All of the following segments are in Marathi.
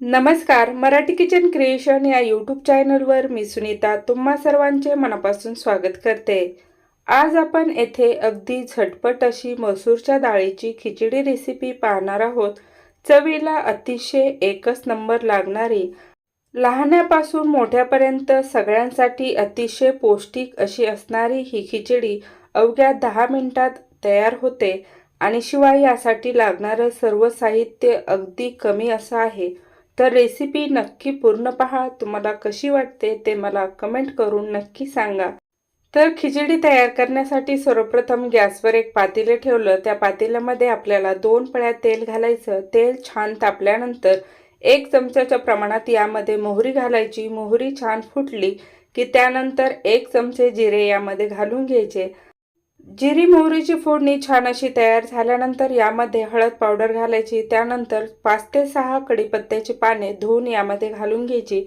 नमस्कार मराठी किचन क्रिएशन या यूट्यूब चॅनलवर मी सुनीता तुम्हा सर्वांचे मनापासून स्वागत करते. आज आपण येथे अगदी झटपट अशी मसूरच्या डाळीची खिचडी रेसिपी पाहणार आहोत. चवीला अतिशय एकच नंबर लागणारी लहानापासून मोठ्यापर्यंत सगळ्यांसाठी अतिशय पौष्टिक अशी असणारी ही खिचडी अवघ्या दहा मिनिटात तयार होते आणि शिवाय यासाठी लागणारं सर्व साहित्य अगदी कमी असं आहे. तर रेसिपी नक्की पूर्ण पहा. तुम्हाला कशी वाटते ते मला कमेंट करून नक्की सांगा. तर खिचडी तयार करण्यासाठी सर्वप्रथम गॅसवर एक पातेले ठेवलं. त्या पातेल्यामध्ये आपल्याला दोन पळ्या तेल घालायचं. तेल छान तापल्यानंतर एक चमच्याच्या प्रमाणात यामध्ये मोहरी घालायची. मोहरी छान फुटली की त्यानंतर एक चमचे जिरे यामध्ये घालून घ्यायचे. जिरी मोहरीची फोडणी छान अशी तयार झाल्यानंतर यामध्ये हळद पावडर घालायची. त्यानंतर पाच ते सहा कडीपत्त्याची पाने धुवून यामध्ये घालून घ्यायची.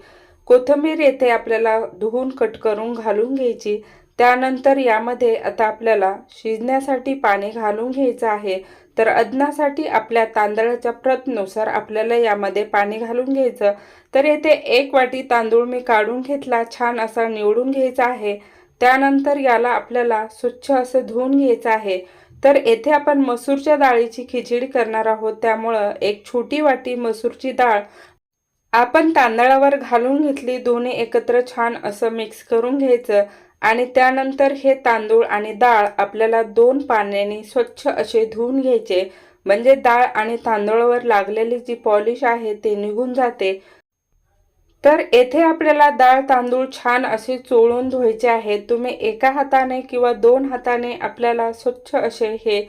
कोथिंबीर येथे आपल्याला धुवून कट करून घालून घ्यायची. त्यानंतर यामध्ये आता आपल्याला शिजण्यासाठी पाणी घालून घ्यायचं आहे. तर अदनासाठी आपल्या तांदळाच्या प्रतनुसार आपल्याला यामध्ये पाणी घालून घ्यायचं. तर येथे एक वाटी तांदूळ मी काढून घेतला. छान असा निवडून घ्यायचा आहे. त्यानंतर याला आपल्याला स्वच्छ असं धुवून घ्यायचं आहे. तर येथे आपण मसूरच्या डाळीची खिचडी करणार आहोत. त्यामुळं एक छोटी वाटी मसूरची डाळ आपण तांदळावर घालून घेतली. दोन्ही एकत्र छान असं मिक्स करून घ्यायचं. आणि त्यानंतर हे तांदूळ आणि डाळ आपल्याला दोन पाण्याने स्वच्छ असे धुवून घ्यायचे. म्हणजे डाळ आणि तांदूळावर लागलेली जी पॉलिश आहे ते निघून जाते. तर येथे आपल्याला डाळ तांदूळ छान असे चोळून धुवायचे आहेत तुम्ही एका हाताने किंवा दोन हाताने आपल्याला स्वच्छ असे हे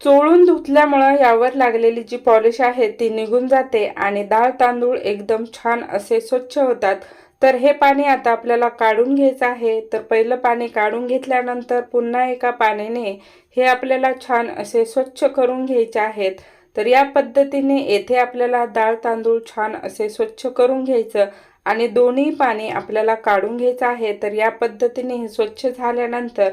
चोळून धुतल्यामुळं यावर लागलेली जी पॉलिश आहे ती निघून जाते आणि डाळ तांदूळ एकदम छान असे स्वच्छ होतात. तर हे पाणी आता आपल्याला काढून घ्यायचं आहे. तर पहिलं पाणी काढून घेतल्यानंतर पुन्हा एका पाण्याने हे आपल्याला छान असे स्वच्छ करून घ्यायचे आहेत. तर या पद्धतीने येथे आपल्याला डाळ तांदूळ छान असे स्वच्छ करून घ्यायचं आणि दोन्ही पाणी आपल्याला काढून घ्यायचं आहे. तर या पद्धतीने हे स्वच्छ झाल्यानंतर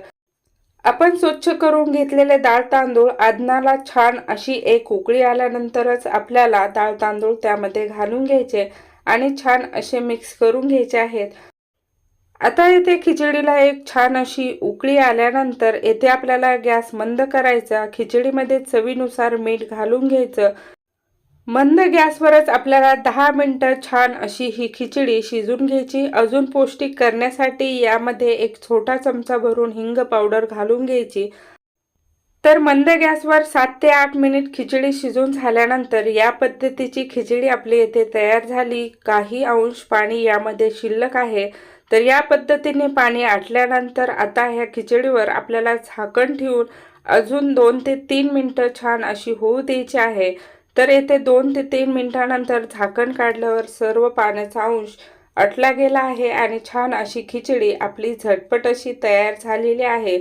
आपण स्वच्छ करून घेतलेले डाळ तांदूळ आदनाला छान अशी एक उकळी आल्यानंतरच आपल्याला डाळ तांदूळ त्यामध्ये घालून घ्यायचे आणि छान असे मिक्स करून घ्यायचे आहेत. आता येथे खिचडीला एक छान अशी उकळी आल्यानंतर येथे आपल्याला गॅस मंद करायचा. खिचडीमध्ये चवीनुसार मीठ घालून घ्यायचं. मंद गॅसवरच आपल्याला दहा मिनटं छान अशी ही खिचडी शिजून घ्यायची. अजून पौष्टिक करण्यासाठी यामध्ये एक छोटा चमचा भरून हिंग पावडर घालून घ्यायची. तर मंद गॅसवर सात ते आठ मिनिट खिचडी शिजून झाल्यानंतर या पद्धतीची खिचडी आपली येथे तयार झाली. काही अंश पाणी यामध्ये शिल्लक आहे. तर या पद्धतीने पाणी आटल्यानंतर आता ह्या खिचडीवर आपल्याला झाकण ठेवून अजून दोन ते तीन मिनटं छान अशी होऊ द्यायची आहे. तर येथे दोन ते तीन मिनटानंतर झाकण काढल्यावर सर्व पाण्याचा अंश अटला गेला आहे आणि छान अशी खिचडी आपली झटपट अशी तयार झालेली आहे.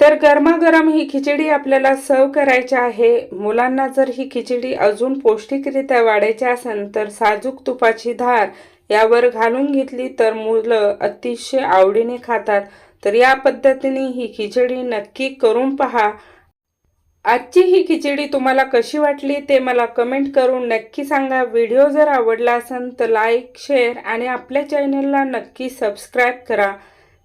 तर गरमागरम ही खिचडी आपल्याला सर्व करायची आहे. मुलांना जर ही खिचडी अजून पौष्टिकरित्या वाढायची असेल तर साजूक तुपाची धार यावर घालून घेतली तर मुलं अतिशय आवडीने खातात. तर या पद्धतीने ही खिचडी नक्की करून पहा. आजची ही खिचडी तुम्हाला कशी वाटली ते मला कमेंट करून नक्की सांगा. व्हिडिओ जर आवडला असेल तर लाईक शेअर आणि आपल्या चॅनलला नक्की सबस्क्राईब करा.